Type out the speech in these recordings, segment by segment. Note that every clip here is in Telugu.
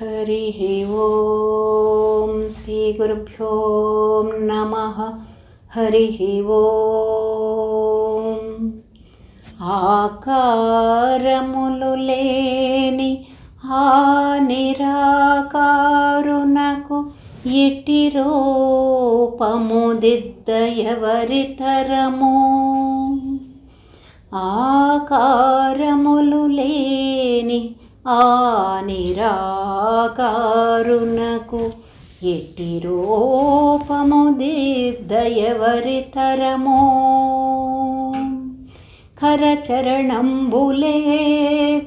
हरिः ॐ श्रीगुरुभ्यो नमः हरिः ॐ ఆకారములు లేని ఆ నిరాకారునకు ఇటి రూపము దిద్ద ఎవరి నిరాకారునకు ఎట్టి రూపము దిద్ద తరమో. కరచరణంబులే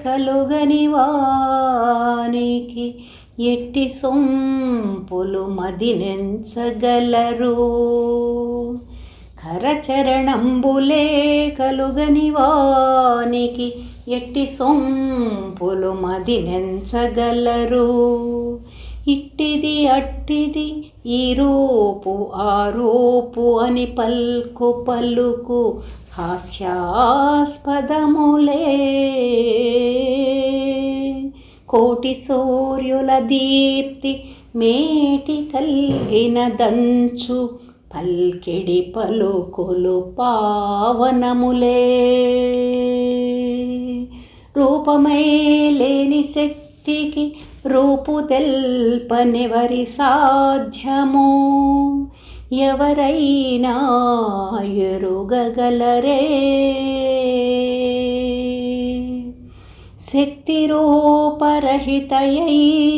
కలుగని వానికి ఎట్టి సొంపులు మదినెంచగలరు కరచరణంబులే కలుగని వానికి ఎట్టి సొంపులు మదినెంచగలరు ఇట్టిది అట్టిది ఈ రూపు ఆ రూపు అని పల్కు పలుకు హాస్యాస్పదములే. కోటి సూర్యుల దీప్తి మేటి కలిగిన దంచు పల్కిడి పలుకులు పావనములే. రూపమై లేని శక్తికి రూపు తెల్పనివరి సాధ్యము. ఎవరైనా ఎరుగగలరే. శక్తి రూపరహితయై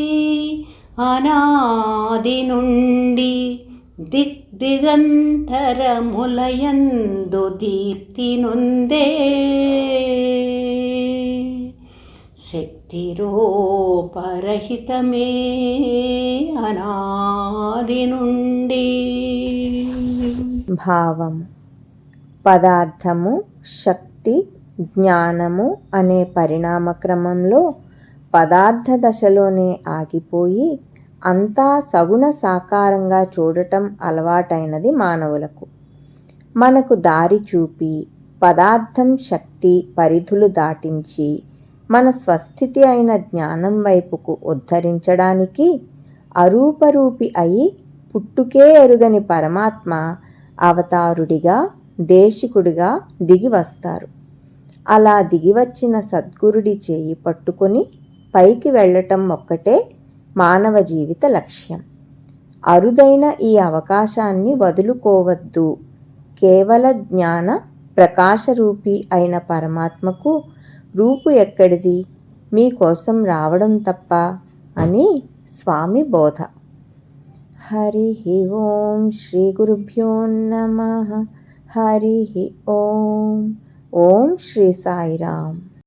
అనాది నుండి దిగ్దిగంతరములయందు దీప్తి నొందే. శక్తిరోపరహితమే అనాది నుండి. భావం. పదార్థము శక్తి జ్ఞానము అనే పరిణామ క్రమంలో పదార్థ దశలోనే ఆగిపోయి అంతా సగుణ సాకారంగా చూడటం అలవాటైనది మానవులకు. మనకు దారి చూపి పదార్థం శక్తి పరిధులు దాటించి మన స్వస్థితి అయిన జ్ఞానం వైపుకు ఉద్ధరించడానికి అరూపరూపి అయి పుట్టుకే ఎరుగని పరమాత్మ అవతారుడిగా దేశికుడిగా దిగి వస్తారు. అలా దిగివచ్చిన సద్గురుడి చేయి పట్టుకొని పైకి వెళ్ళటం ఒక్కటే మానవ జీవిత లక్ష్యం. అరుదైన ఈ అవకాశాన్ని వదులుకోవద్దు. కేవల జ్ఞాన ప్రకాశరూపి అయిన పరమాత్మకు రూపు ఎక్కడిది? మీకోసం రావడం తప్ప అని స్వామి బోధ. హరి ఓం శ్రీ గురుభ్యో నమ. హరి ఓం. ఓం శ్రీ సాయిరామ్.